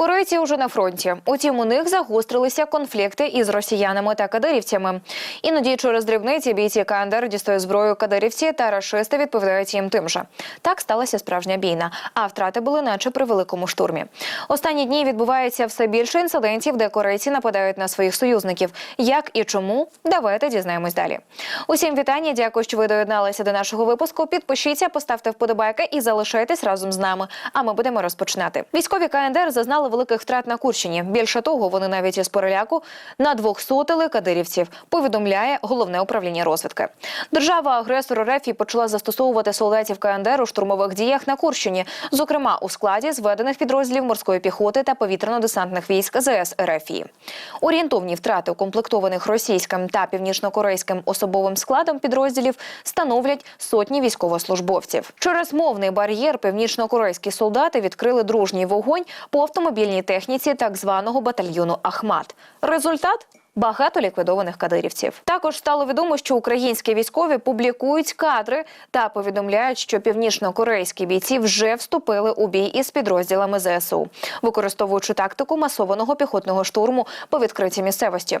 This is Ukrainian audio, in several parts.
Корейці вже на фронті. Утім, у них загострилися конфлікти із росіянами та кадирівцями. Іноді через дрібниці бійці КНДР дістають зброю кадирівці та рашисти відповідають їм тим же. Так сталася справжня бійна, а втрати були наче при великому штурмі. Останні дні відбувається все більше інцидентів, де корейці нападають на своїх союзників. Як і чому? Давайте дізнаємось далі. Усім вітання. Дякую, що ви доєдналися до нашого випуску. Підпишіться, поставте вподобайки і залишайтесь разом з нами. А ми будемо розпочинати. Військові КНДР зазнали великих втрат на Курщині. Більше того, вони навіть із переляку на двох сотили кадирівців. Повідомляє головне управління розвідки. Держава агресор РФ почала застосовувати солдатів КНДР у штурмових діях на Курщині, зокрема у складі зведених підрозділів морської піхоти та повітряно-десантних військ ЗС РФ. Орієнтовні втрати укомплектованих російським та північнокорейським особовим складом підрозділів становлять сотні військовослужбовців. Через мовний бар'єр північнокорейські солдати відкрили дружній вогонь по автомобільній техніці так званого батальйону Ахмат. Результат. Багато ліквідованих кадирівців. Також стало відомо, що українські військові публікують кадри та повідомляють, що північно-корейські бійці вже вступили у бій із підрозділами ЗСУ, використовуючи тактику масованого піхотного штурму по відкритій місцевості.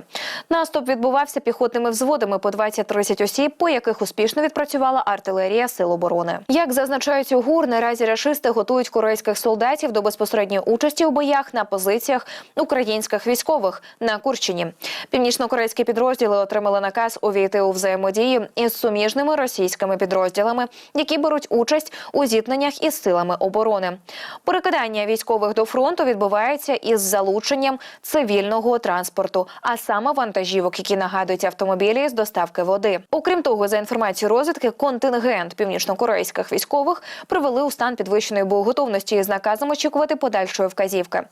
Наступ відбувався піхотними взводами по 20-30 осіб, по яких успішно відпрацювала артилерія сил оборони. Як зазначають у ГУР, наразі рашисти готують корейських солдатів до безпосередньої участі у боях на позиціях українських військових на Курщині. Північно-корейські підрозділи отримали наказ увійти у взаємодії із суміжними російськими підрозділами, які беруть участь у зіткненнях із силами оборони. Перекидання військових до фронту відбувається із залученням цивільного транспорту, а саме вантажівок, які нагадують автомобілі з доставки води. Окрім того, за інформацією розвідки, контингент північно-корейських військових привели у стан підвищеної боєготовності із наказом очікувати подальшої вказівки.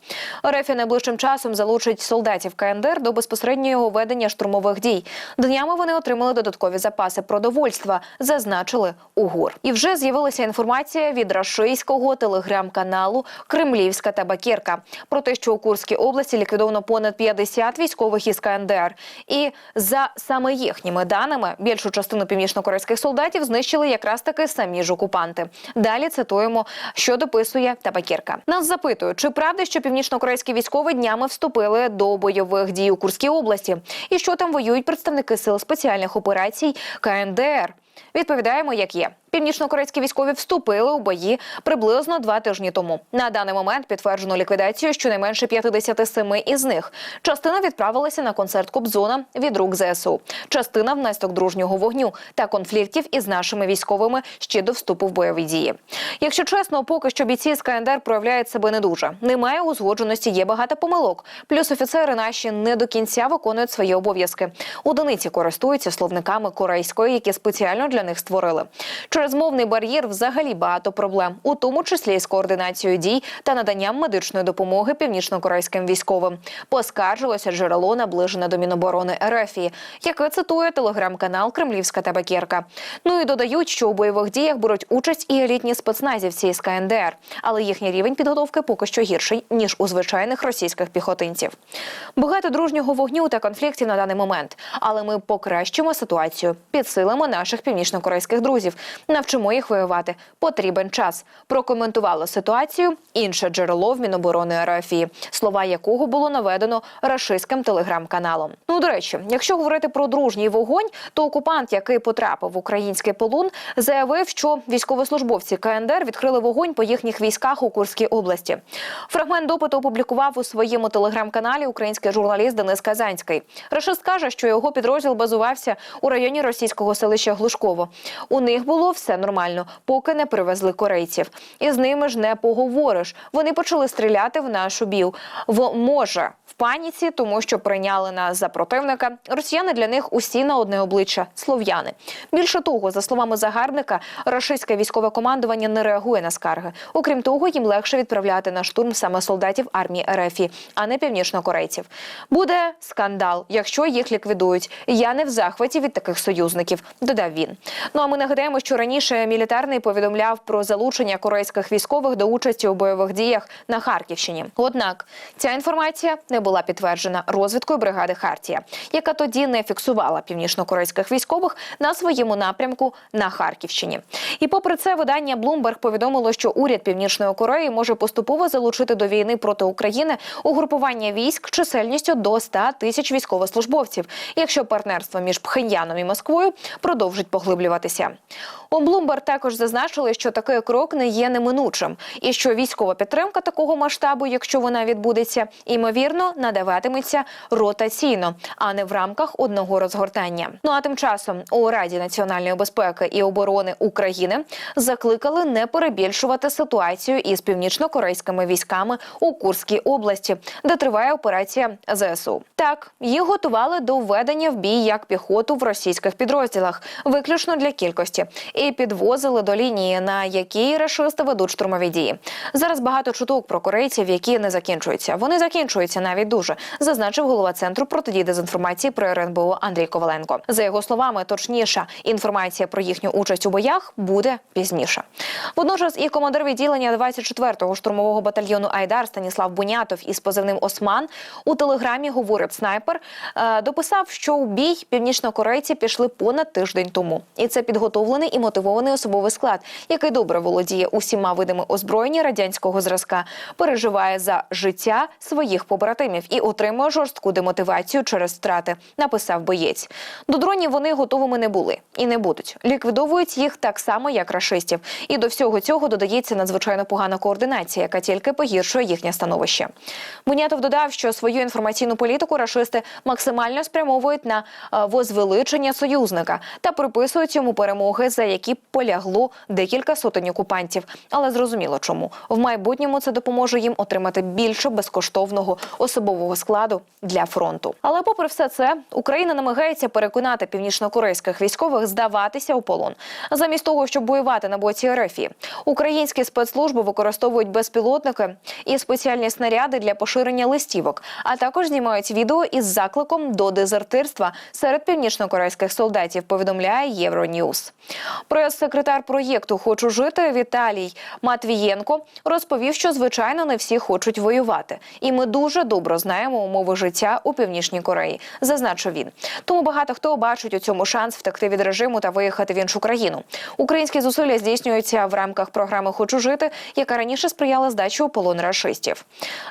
РФ найближчим часом залучить солдатів КНДР до безпосереднього ведення штурмових дій. Днями вони отримали додаткові запаси продовольства, зазначили у ГУР. І вже з'явилася інформація від рашистського телеграм-каналу Кремлівська табакірка про те, що у Курській області ліквідовано понад 50 військових із КНДР. І за саме їхніми даними, більшу частину північно-корейських солдатів знищили якраз таки самі ж окупанти. Далі цитуємо, що дописує табакірка. Нас запитують, чи правда, що північно-корейські військові днями вступили до бойових дій у Курській області, і що там воюють представники сил спеціальних операцій КНДР. Відповідаємо, як є. Північно-корейські військові вступили у бої приблизно два тижні тому. На даний момент підтверджено ліквідацію щонайменше 57 із них. Частина відправилася на концерт Кобзона від рук ЗСУ. Частина внаслідок дружнього вогню та конфліктів із нашими військовими ще до вступу в бойові дії. Якщо чесно, поки що бійці з КНДР проявляють себе не дуже. Немає узгодженості, є багато помилок. Плюс офіцери наші не до кінця виконують свої обов'язки. Одиниці користуються словниками корейської, які спеціально для них створили. Через мовний бар'єр взагалі багато проблем, у тому числі з координацією дій та наданням медичної допомоги північно-корейським військовим. Поскаржилося джерело наближене до Міноборони РФ, яке цитує телеграм-канал Кремлівська табакерка. Ну і додають, що у бойових діях беруть участь і елітні спецназівці з КНДР, але їхній рівень підготовки поки що гірший ніж у звичайних російських піхотинців. Багато дружнього вогню та конфліктів на даний момент, але ми покращимо ситуацію, підсилимо наших північно-корейських друзів, навчимо їх воювати. Потрібен час. Прокоментувало ситуацію інше джерело в Міноборони РФ, слова якого було наведено рашистським телеграм-каналом. Ну до речі, якщо говорити про дружній вогонь, то окупант, який потрапив в український полон, заявив, що військовослужбовці КНДР відкрили вогонь по їхніх військах у Курській області. Фрагмент допиту опублікував у своєму телеграм-каналі український журналіст Денис Казанський. Рашист каже, що його підрозділ базувався у районі російського селища Глушково. У них було все нормально, поки не привезли корейців. І з ними ж не поговориш. Вони почали стріляти в нашу бів. В може в паніці, тому що прийняли нас за противника. Росіяни для них усі на одне обличчя слов'яни. Більше того, за словами загарбника, рашистське військове командування не реагує на скарги. Окрім того, їм легше відправляти на штурм саме солдатів армії РФ, а не північнокорейців. Буде скандал, якщо їх ліквідують. Я не в захваті від таких союзників, додав він. Ну а ми нагадаємо, що раніше мілітарний повідомляв про залучення корейських військових до участі у бойових діях на Харківщині. Однак ця інформація не була підтверджена розвідкою бригади Хартія, яка тоді не фіксувала північно-корейських військових на своєму напрямку на Харківщині. І попри це, видання Bloomberg повідомило, що уряд Північної Кореї може поступово залучити до війни проти України угрупування військ чисельністю до 100 тисяч військовослужбовців, якщо партнерство між Пхеньяном і Москвою продовжить поглиблюватися. У Bloomberg також зазначили, що такий крок не є неминучим, і що військова підтримка такого масштабу, якщо вона відбудеться, ймовірно надаватиметься ротаційно, а не в рамках одного розгортання. Ну а тим часом у Раді національної безпеки і оборони України закликали не перебільшувати ситуацію із північно-корейськими військами у Курській області, де триває операція ЗСУ. Так їх готували до введення в бій як піхоту в російських підрозділах, виключно для кількості, і підвозили до лінії, на якій рашисти ведуть штурмові дії. Зараз багато чуток про корейців, які не закінчуються. Вони закінчуються навіть дуже, зазначив голова центру протидії дезінформації про РНБО Андрій Коваленко. За його словами, точніша інформація про їхню участь у боях буде пізніше. Водночас і командир відділення 24-го штурмового батальйону Айдар Станіслав Бунятов із позивним Осман у телеграмі говорить снайпер. е, Дописав, що у бій північнокорейці пішли понад тиждень тому, і це підготовлений і мотивований особовий склад, який добре володіє усіма видами озброєння радянського зразка, переживає за життя своїх побратимів і отримує жорстку демотивацію через втрати. Написав боєць. До дронів вони готовими не були і не будуть. Ліквідовують їх так само, як рашистів. І до всього цього додається надзвичайно погана координація, яка тільки погіршує їхнє становище. Бунятов додав, що свою інформаційну політику рашисти максимально спрямовують на е, возвеличення союзника та приписують йому перемоги, за які полягло декілька сотень окупантів. Але зрозуміло, чому в майбутньому це допоможе їм отримати більше безкоштовного особового складу для фронту. Але, попри все це, Україна намагається переконати північнокорейських військових здаватися у полон, замість того, щоб воювати на боці РФ. Українські спецслужби використовують безпілотники і спеціальні снаряди для поширення листівок, а також знімають відео із закликом до дезертирства серед північнокорейських солдатів. Повідомляє Євроньюз. Прес-секретар проєкту Хочу жити Віталій Матвієнко розповів, що звичайно не всі хочуть воювати, і ми дуже добре знаємо умови життя у північній Кореї. Зазначив він. Тому багато хто бачить у цьому шанс втекти від режиму та виїхати в іншу країну. Українські зусилля здійснюються в рамках програми Хочу жити, яка раніше сприяла здачі у полон рашистів.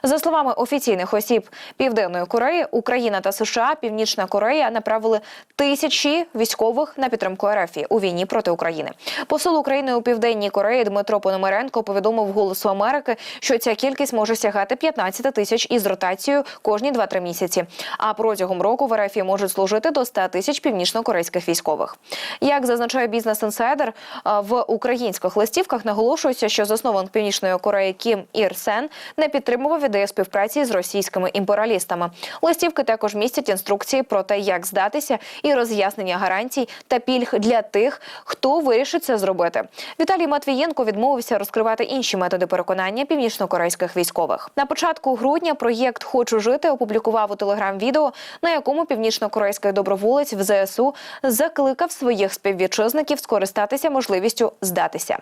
За словами офіційних осіб Південної Кореї, Україна та США, Північна Корея направили тисячі військових на підтримку РФ у війні проти України. Посол України у південній Кореї Дмитро Пономаренко повідомив Голосу Америки, що ця кількість може сягати 15 тисяч із ротацією кожні 2-3 місяці. А протягом року в РФ можуть служити до 100 тисяч північно-корейських військових. Як зазначає бізнес інсайдер, в українських листівках наголошується, що засновник Північної Кореї Кім Ір Сен не підтримував ідею співпраці з російськими імперіалістами. Листівки також містять інструкції про те, як здатися, і роз'яснення гарантій та пільг для тих, хто вирішить це зробити. Віталій Матвієнко відмовився розкривати інші методи переконання північно-корейських військових. На початку грудня проєкт Хочу жити опублікував у телеграм-відео, на якому північно-корейський доброволець в ЗСУ закликав своїх співвітчизників скористатися можливістю здатися.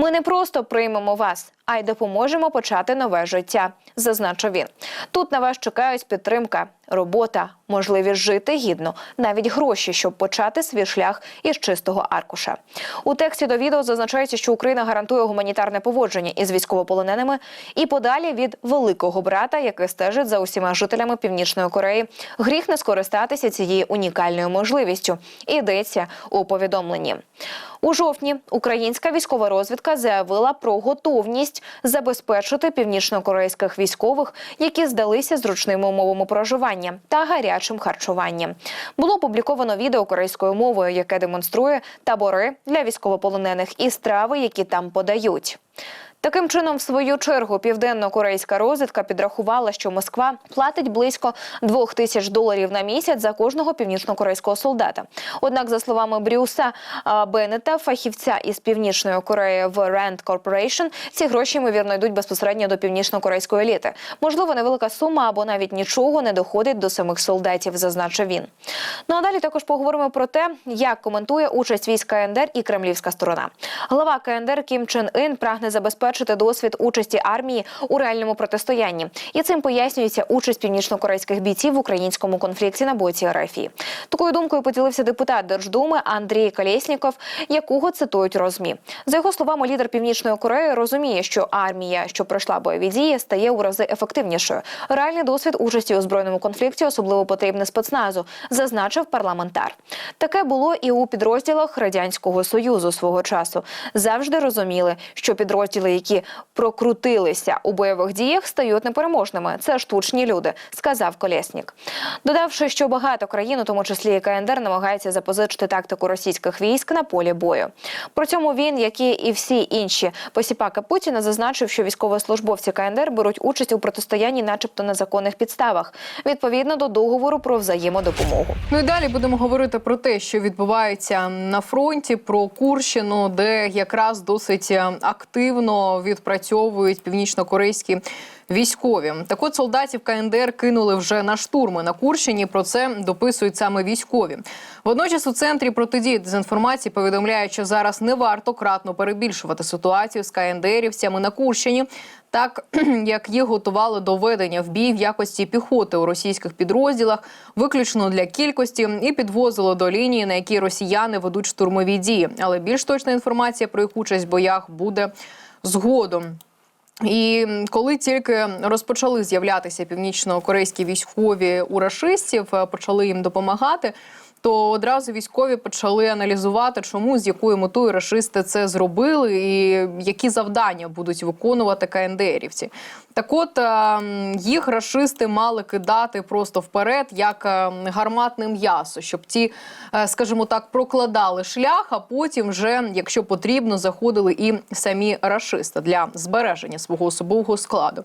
Ми не просто приймемо вас, а й допоможемо почати нове життя, зазначив він. Тут на вас чекають підтримка, робота, можливість жити гідно, навіть гроші, щоб почати свій шлях із чистого аркуша. У тексті до відео зазначається, що Україна гарантує гуманітарне поводження із військовополоненими і подалі від великого брата, який стежить за усіма жителями Північної Кореї. Гріх не скористатися цією унікальною можливістю. Йдеться у повідомленні. У жовтні українська військова розвідка заявила про готовність забезпечити північно-корейських військових, які здалися зручними умовами проживання та гарячим харчуванням. Було опубліковано відео корейською мовою, яке демонструє табори для військовополонених і страви, які там подають. Таким чином, в свою чергу, південно-корейська розвідка підрахувала, що Москва платить близько двох тисяч доларів на місяць за кожного північно-корейського солдата. Однак, за словами Брюса Беннета, фахівця із північної Кореї в Rand Corporation, ці гроші ймовірно йдуть безпосередньо до північно-корейської еліти. Можливо, невелика сума або навіть нічого не доходить до самих солдатів, зазначив він. Ну а далі також поговоримо про те, як коментує участь військ КНДР і кремлівська сторона. Глава КНДР Кім Чен Ін прагне забезпечити досвід участі армії у реальному протистоянні, і цим пояснюється участь північно-корейських бійців в українському конфлікті на боці РФ. Такою думкою поділився депутат Держдуми Андрій Колєсніков, якого цитують розмі. За його словами, лідер Північної Кореї розуміє, що армія, що пройшла бойові дії, стає у рази ефективнішою. Реальний досвід участі у збройному конфлікті особливо потрібний спецназу, зазначив парламентар. Таке було і у підрозділах радянського союзу свого часу. Завжди розуміли, що підрозділи, які прокрутилися у бойових діях, стають непереможними. Це штучні люди, сказав Колєснік. Додавши, що багато країн, у тому числі і КНДР, намагаються запозичити тактику російських військ на полі бою. При цьому він, як і всі інші посіпаки Путіна, зазначив, що військовослужбовці КНДР беруть участь у протистоянні, начебто на законних підставах, відповідно до договору про взаємодопомогу. Ну і далі будемо говорити про те, що відбувається на фронті, про Курщину, де якраз досить е, відпрацьовують північно-корейські військові. Так от солдатів КНДР кинули вже на штурми на Курщині. Про це дописують саме військові. Водночас у центрі протидії дезінформації повідомляють, що зараз не варто кратно перебільшувати ситуацію з КНДРівцями на Курщині. Так як їх готували до ведення в бій в якості піхоти у російських підрозділах, виключно для кількості, і підвозило до лінії, на якій росіяни ведуть штурмові дії. Але більш точна інформація про їх участь в боях буде згодом. І коли тільки розпочали з'являтися північно-корейські військові у рашистів, е, почали їм допомагати. То одразу військові почали аналізувати, чому з якою метою рашисти це зробили, і які завдання будуть виконувати КНДРівці. Так, от е, їх рашисти мали кидати просто вперед, як е, гарматне м'ясо, щоб ті, е, скажімо так, прокладали шлях, а потім, вже, якщо потрібно, заходили і самі рашисти для збереження свого особового складу.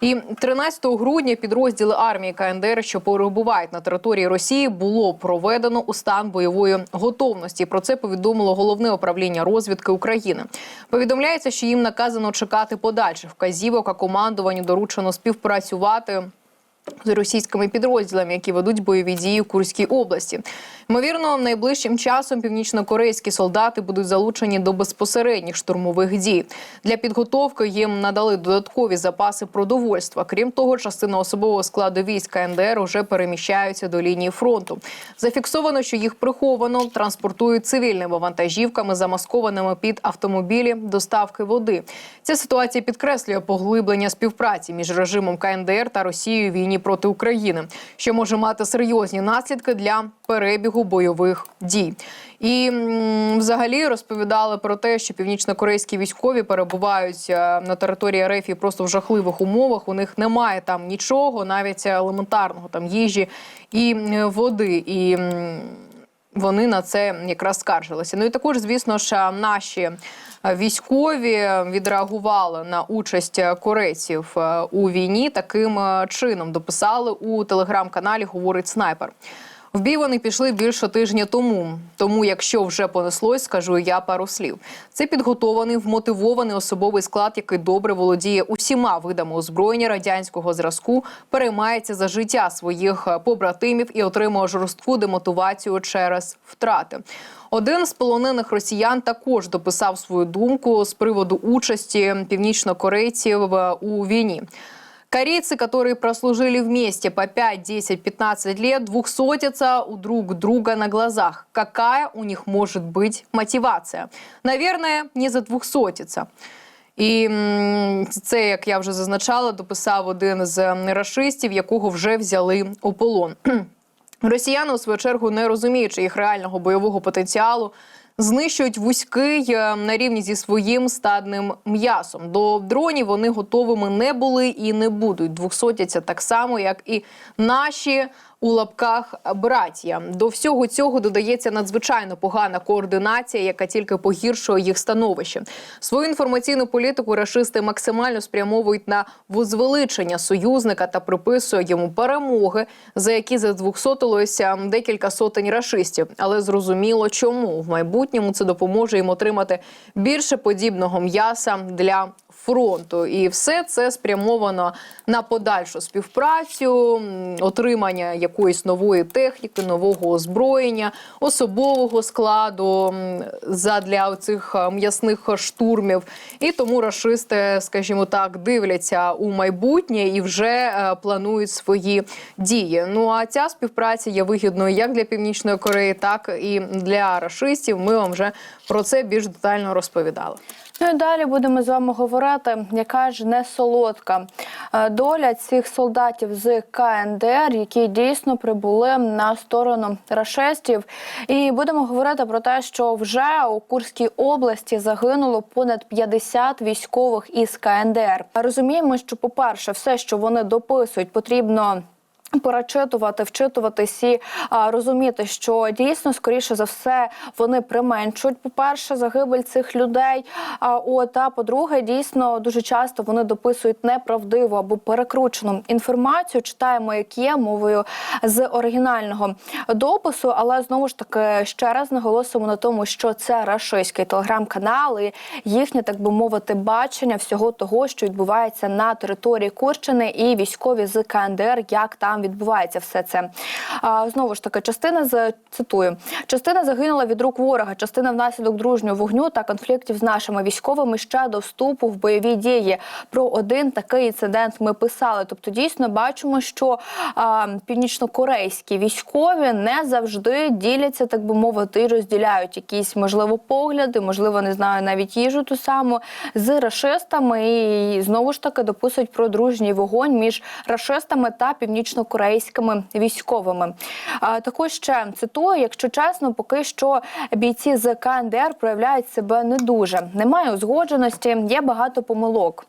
І 13 грудня підрозділи армії КНДР, що перебувають на території Росії, було проведено у стан бойової готовності. Про це повідомило головне управління розвідки України. Повідомляється, що їм наказано чекати подальших вказівок, а командуванню доручено співпрацювати. З російськими підрозділами, які ведуть бойові дії в Курській області, ймовірно, найближчим часом північно-корейські солдати будуть залучені до безпосередніх штурмових дій. Для підготовки їм надали додаткові запаси продовольства. Крім того, частина особового складу військ КНДР уже переміщаються до лінії фронту. Зафіксовано, що їх приховано транспортують цивільними вантажівками, замаскованими під автомобілі доставки води. Ця ситуація підкреслює поглиблення співпраці між режимом КНДР та Росією війні проти України, що може мати серйозні наслідки для перебігу бойових дій. І взагалі розповідали про те, що північно-корейські військові перебувають е, на території РФ просто в жахливих умовах. У них немає там нічого, навіть елементарного там їжі і води. І вони на це якраз скаржилися. Ну і також, звісно ж, наші військові відреагували на участь корейців е, у війні таким е, чином. Дописали у телеграм-каналі Говорить снайпер. В бій вони пішли більше тижня тому. Тому, якщо вже понеслось, скажу я пару слів. Це підготований, вмотивований особовий склад, який добре володіє усіма видами озброєння радянського зразку, переймається за життя своїх е, побратимів і отримує жорстку демотивацію через втрати. Один з полонених росіян також дописав свою думку з приводу участі північнокорейців е, у війні. Корейцы, которые прослужили вместе по 5, 10, 15 лет, двухсотятся у друг друга на глазах. Какая у них может быть мотивация? Наверное, не за двухсотиться. І м, це, як я вже зазначала, дописав один з рашистів, якого вже взяли у полон. Росіяни, у свою чергу, не розуміючи їх реального бойового потенціалу, знищують вузький е, на рівні зі своїм стадним м'ясом. До дронів вони готовими не були і не будуть. Двохсотяться так само, як і наші у лапках братія. До всього цього додається надзвичайно погана координація, яка тільки погіршує їх становище. Свою інформаційну політику рашисти максимально спрямовують на возвеличення союзника та приписують йому перемоги, за які задвухсотилося декілька сотень рашистів. Але зрозуміло, чому в майбутньому це допоможе їм отримати більше подібного м'яса для фронту. І все це спрямовано на подальшу співпрацю, отримання якоїсь нової техніки, нового озброєння, особового складу задля цих м'ясних штурмів. І тому рашисти, скажімо так, дивляться у майбутнє і вже е, планують свої дії. Ну а ця співпраця є вигідною як для Північної Кореї, так і для рашистів. Ми вам вже про це більш детально розповідали. Ну і далі будемо з вами говорити, яка ж не солодка е, доля цих солдатів з КНДР, які дійсно прибули на сторону рашистів. І будемо говорити про те, що вже у Курській області загинуло понад 50 військових із КНДР. Розуміємо, що, по-перше, все, що вони дописують, потрібно. Перечитувати, вчитуватись і а, розуміти, що дійсно скоріше за все вони применшують. По перше, загибель цих людей. А от а по-друге, дійсно дуже часто вони дописують неправдиву або перекручену інформацію. Читаємо, як є мовою з оригінального допису. Але знову ж таки ще раз наголосимо на тому, що це рашистський телеграм-канал і їхнє, так би мовити, бачення всього того, що відбувається на території Курщини, і військові з КНДР, як там відбувається все це. А, знову ж таки, частина з цитую: частина загинула від рук ворога, частина внаслідок дружнього вогню та конфліктів з нашими військовими ще до вступу в бойові дії. Про один такий інцидент ми писали. Тобто, дійсно бачимо, що а, північнокорейські військові не завжди діляться, так би мовити, і розділяють якісь можливо погляди, можливо, не знаю, навіть їжу ту саму з рашистами, і знову ж таки дописують про дружній вогонь між рашистами та північнокорейськими військовими. Також ще цитую, якщо чесно, поки що бійці з КНДР проявляють себе не дуже. Немає узгодженості, є багато помилок.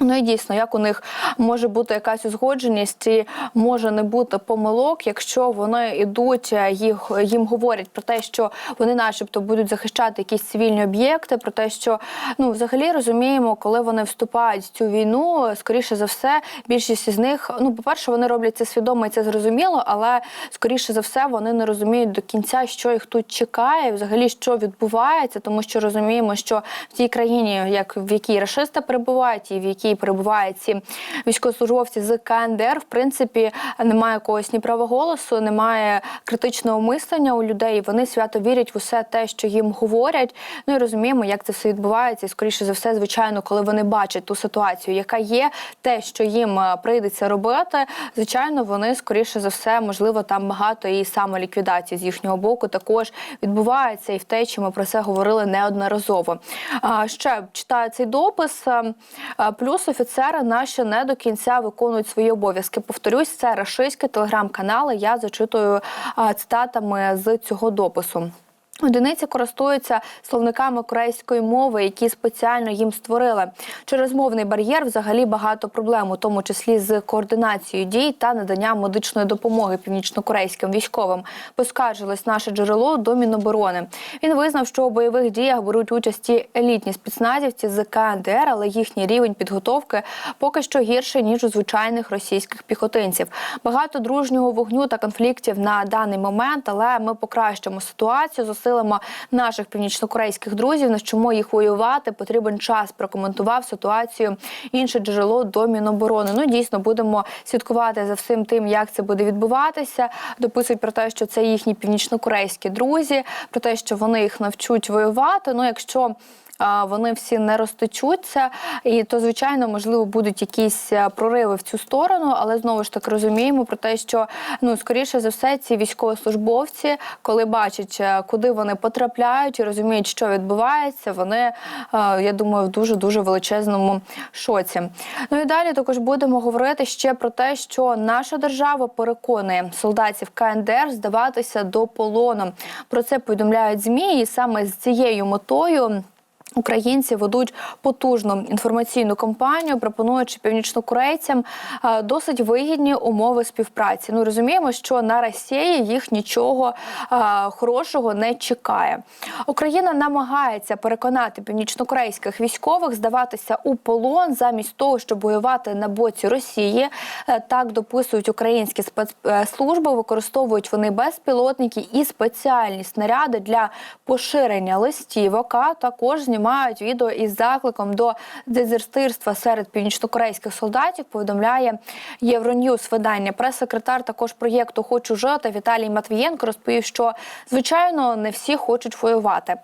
Ну і дійсно, як у них може бути якась узгодженість, і може не бути помилок, якщо вони йдуть, е, їх їм говорять про те, що вони, начебто, будуть захищати якісь цивільні об'єкти, про те, що ну взагалі розуміємо, коли вони вступають в цю війну, скоріше за все, більшість із них, ну, по-перше, вони роблять це свідомо і це зрозуміло, але скоріше за все вони не розуміють до кінця, що їх тут чекає, взагалі що відбувається, тому що розуміємо, що в тій країні, як в якій рашисти перебувають, і в якій перебувають ці військовослужбовці з КНДР, в принципі, немає якогось ні права голосу, немає критичного мислення у людей. Вони свято вірять в усе те, що їм говорять. Ну і розуміємо, як це все відбувається. І скоріше за все, звичайно, коли вони бачать ту ситуацію, яка є, те, що їм е, прийдеться робити, звичайно, вони скоріше за все, можливо, там багато і самоліквідації з їхнього боку також відбувається. І втечі ми про це говорили неодноразово. Ще читаю цей допис. е, е, Плюс офіцери наші не до кінця виконують свої обов'язки. Повторюсь, це рашистські телеграм-канали. Я зачитую цитатами з цього допису. Одиниці користуються словниками корейської мови, які спеціально їм створили. Через мовний бар'єр взагалі багато проблем, у тому числі з координацією дій та наданням медичної допомоги північнокорейським військовим. Поскаржилось наше джерело до Міноборони. Він визнав, що у бойових діях беруть участі елітні спецназівці з КНДР, але їхній рівень підготовки поки що гірший ніж у звичайних російських піхотинців. Багато дружнього вогню та конфліктів на даний момент, але ми покращимо ситуацію. Зосилимо наших північнокорейських друзів, навчимо їх воювати. Потрібен час. Прокоментував ситуацію інше джерело до Міноборони. Ну дійсно будемо слідкувати за всім тим, як це буде відбуватися. Дописують про те, що це їхні північнокорейські друзі, про те, що вони їх навчуть воювати. Ну, якщо вони всі не розтечуться, і то звичайно можливо будуть якісь е, прориви в цю сторону, але знову ж таки розуміємо про те, що ну скоріше за все ці військовослужбовці, коли бачать, е, куди вони потрапляють і розуміють, що відбувається, вони е, я думаю, в дуже дуже величезному шоці. Ну і далі також будемо говорити ще про те, що наша держава переконує солдатів КНДР здаватися до полону. Про це повідомляють змі, і саме з цією метою. Українці ведуть потужну інформаційну кампанію, пропонуючи північнокорейцям е, досить вигідні умови співпраці. Ну розуміємо, що на Росії їх нічого е, хорошого не чекає. Україна намагається переконати північнокорейських військових здаватися у полон замість того, щоб воювати на боці Росії. Е, Так дописують українські спецслужби. Використовують вони безпілотники і спеціальні снаряди для поширення листівок. А також знімають відео із закликом до дезертирства серед північнокорейських солдатів. Повідомляє Євроньюз видання. Прес-секретар також проєкту Хочу жити Віталій Матвієнко розповів, що звичайно не всі хочуть воювати.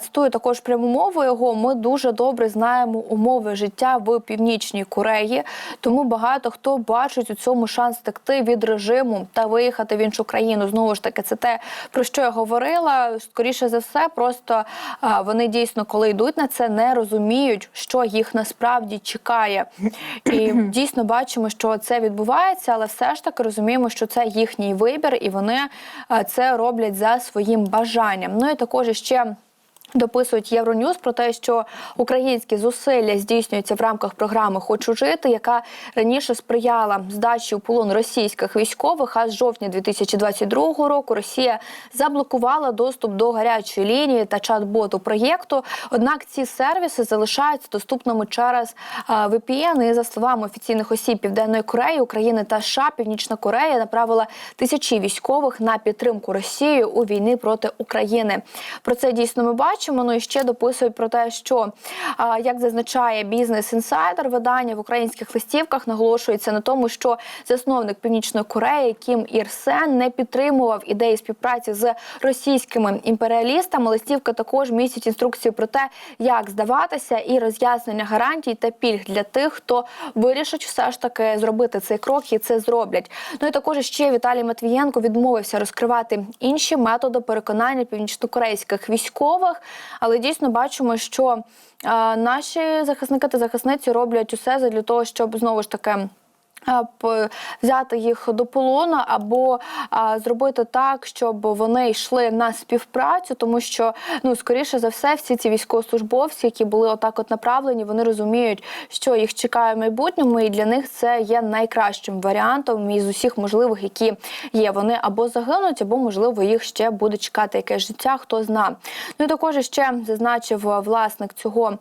Цитую також пряму мову його. Ми дуже добре знаємо умови життя в північній Кореї, тому багато хто бачить у цьому шанс втекти від режиму та виїхати в іншу країну. Знову ж таки, це те про що я говорила. Скоріше за все, просто вони дійсно, коли йдуть на це, не розуміють, що їх насправді чекає. І дійсно бачимо, що це відбувається, але все ж таки розуміємо, що це їхній вибір, і вони це роблять за своїм бажанням. Ну і також ще. Дописують Євроньюз про те, що українські зусилля здійснюються в рамках програми Хочу жити, яка раніше сприяла здачі у полон російських військових. А з жовтня 2022 року Росія заблокувала доступ до гарячої лінії та чат-боту проєкту. Однак ці сервіси залишаються доступними через VPN. І за словами офіційних осіб Південної Кореї, України та США, Північна Корея направила тисячі військових на підтримку Росії у війни проти України. Про це дійсно ми бачимо. Ну і ще дописують про те, що як зазначає бізнес інсайдер, видання в українських листівках наголошується на тому, що засновник Північної Кореї Кім Ір Сен не підтримував ідеї співпраці з російськими імперіалістами. Листівка також містить інструкцію про те, як здаватися, і роз'яснення гарантій та пільг для тих, хто вирішить все ж таки зробити цей крок і це зроблять. Ну і також ще Віталій Матвієнко відмовився розкривати інші методи переконання північнокорейських військових, але дійсно бачимо, що наші захисники та захисниці роблять усе для того, щоб знову ж таки. Взяти їх до полону або а, зробити так, щоб вони йшли на співпрацю, тому що ну скоріше за все, всі ці військовослужбовці, які були отак от направлені, вони розуміють, що їх чекає в майбутньому, і для них це є найкращим варіантом із усіх можливих, які є. Вони або загинуть, або можливо їх ще буде чекати якесь життя. Хто зна. Ну і також ще зазначив власник цього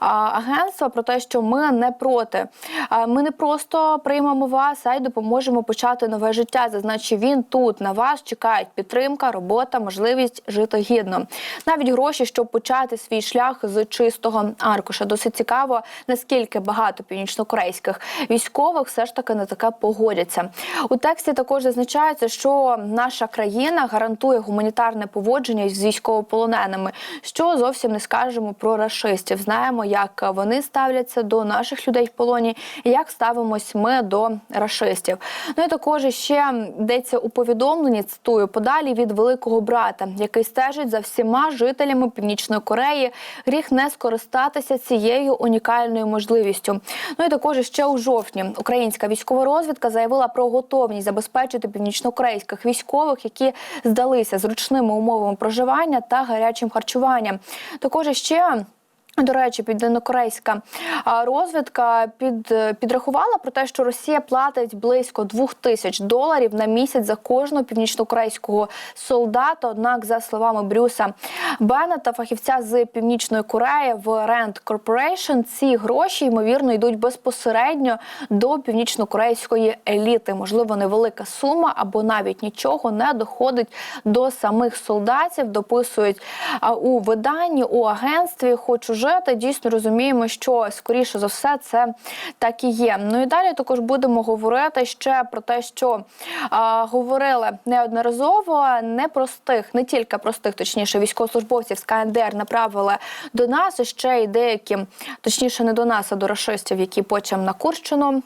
а, агентства про те, що ми не проти. А, Ми не просто приймемо вас, а й допоможемо почати нове життя. Зазначив він тут на вас чекають підтримка, робота, можливість жити гідно. Навіть гроші, щоб почати свій шлях з чистого аркуша. Досить цікаво, наскільки багато північнокорейських військових все ж таки на таке погодяться. У тексті також зазначається, що наша країна гарантує гуманітарне поводження з військовополоненими, що зовсім не скажемо про рашистів. Знаємо, як вони ставляться до наших людей в полоні, і як ставимось ми до рашистів. Ну і також ще йдеться у повідомленні. Цитую подалі від великого брата, який стежить за всіма жителями Північної Кореї. Гріх не скористатися цією унікальною можливістю. Ну і також ще у жовтні українська військова розвідка заявила про готовність забезпечити північнокорейських військових, які здалися зручними умовами проживання та гарячим харчуванням. Також ще. До речі, південнокорейська розвідка під, підрахувала про те, що Росія платить близько двох тисяч доларів на місяць за кожного північнокорейського солдата. Однак, за словами Брюса Беннета, фахівця з північної Кореї в Rand Corporation, ці гроші ймовірно йдуть безпосередньо до північнокорейської еліти. Можливо, невелика сума або навіть нічого не доходить до самих солдатів. Дописують у виданні у агентстві. Хочу жити. Дійсно розуміємо, що скоріше за все це так і є. Ну і далі також будемо говорити ще про те, що а, говорили неодноразово непростих, не тільки простих, точніше, військовослужбовців з КНДР направили до нас і ще й деякі, точніше, не до нас, а до рашистів, які потім на Курщину.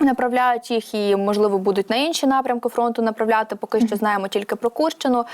Направляють їх і можливо будуть на інші напрямки фронту направляти. Поки що знаємо тільки про Курщину.